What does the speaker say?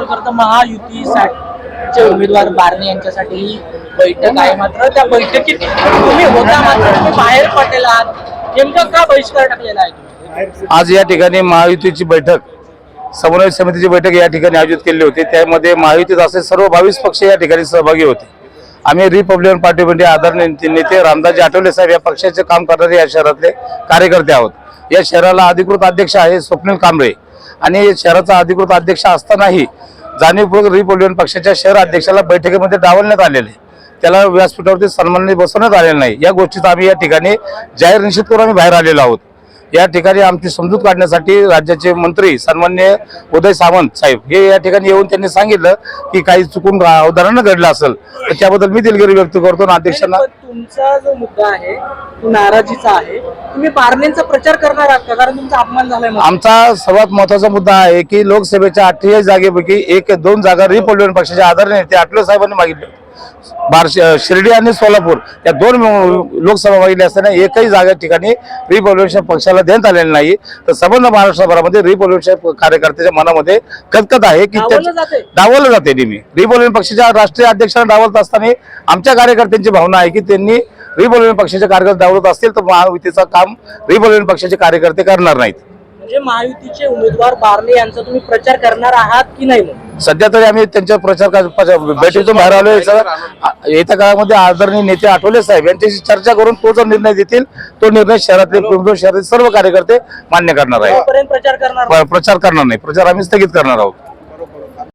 चालू करतो महायुतीचे उमेदवार बारणे यांच्यासाठी ही बैठक आहे. मात्र त्या बैठकीत तुम्ही होता मात्र तुम्ही बाहेर पडलेला आहात. नेमकं का बहिष्कार टाकलेला आहे आज या ठिकाणी महायुतीची बैठक समन्वय समितीची बैठक या ठिकाणी आयोजित केली होती. त्यामध्ये महायुतीत असे सर्व बावीस पक्ष या ठिकाणी सहभागी होते. आम्ही रिपब्लिकन पार्टी म्हणजे आदरणीय नेते रामदासजी आठवले साहेब या पक्षाचे काम करणारे या शहरातले कार्यकर्ते आहोत. या शहराला अधिकृत अध्यक्ष आहे स्वप्नील कांबळे. आणि शहराचा अधिकृत अध्यक्ष असतानाही जाणीवपूर्वक रिपब्लिकन पक्षाच्या शहर अध्यक्षाला बैठकीमध्ये डावलण्यात आलेले. त्याला व्यासपीठावरती सन्मानाने बसवण्यात आलेलं नाही. या गोष्टीचा आम्ही या ठिकाणी जाहीर निषेध करून आम्ही बाहेर आलेलो आहोत. या ठिकाणी आमची समजूत काढण्यासाठी राज्याचे मंत्री सन्मान्य उदय सावंत साहेब हे या ठिकाणी येऊन त्यांनी सांगितलं की काही चुकून अवधारण घडलं असेल तर त्याबद्दल मी दिलगिरी व्यक्त करतो ना अध्यक्षांना तुमचा जो मुद्दा आहे तो नाराजीचा आहे. तुम्ही बारणेंचा प्रचार करणार आहात का कारण तुमचा अपमान झालाय म्हणून. आमचा सर्वात महत्त्वाचा मुद्दा आहे की लोकसभेच्या अठ्ठेचाळीस जागेपैकी एक दोन जागा रिपब्लिकन पक्षाच्या आदरणीय ते आठवले साहेबांनी मागितले बार्शी शिर्डी आणि सोलापूर या दोन लोकसभा मागितल्या असताना एकही जागा ठिकाणी रिपब्लिकन पक्षाला देण्यात आलेली नाही तर संबंध महाराष्ट्रभरामध्ये रिपब्लिकन कार्यकर्त्याच्या मनामध्ये कतकत आहे की डावललं त्याच्या- जातंय. डावललं जाते नेहमी रिपब्लिकन पक्षाच्या राष्ट्रीय अध्यक्षांना डावलत असताना आमच्या कार्यकर्त्यांची भावना आहे की त्यांनी रिपब्लिकन पक्षाचे कार्यकर्ते डावलत असतील तर महायुतीचं काम रिपब्लिकन पक्षाचे कार्यकर्ते करणार नाहीत. म्हणजे महायुतीचे उमेदवार बारणे यांचा तुम्ही प्रचार करणार आहात की नाही मग? सध्या तरी आम्ही त्यांच्या प्रचार बैठकीतून बाहेर आलोय. येत्या काळामध्ये आदरणीय नेते आठवले साहेब यांच्याशी चर्चा करून तो जो निर्णय देतील तो निर्णय शहरातले पिंपरी शहरातील सर्व कार्यकर्ते मान्य करणार आहे तोपर्यंत प्रचार करणार नाही. प- प्रचार करणार नाही. प्रचार आम्ही स्थगित करणार आहोत.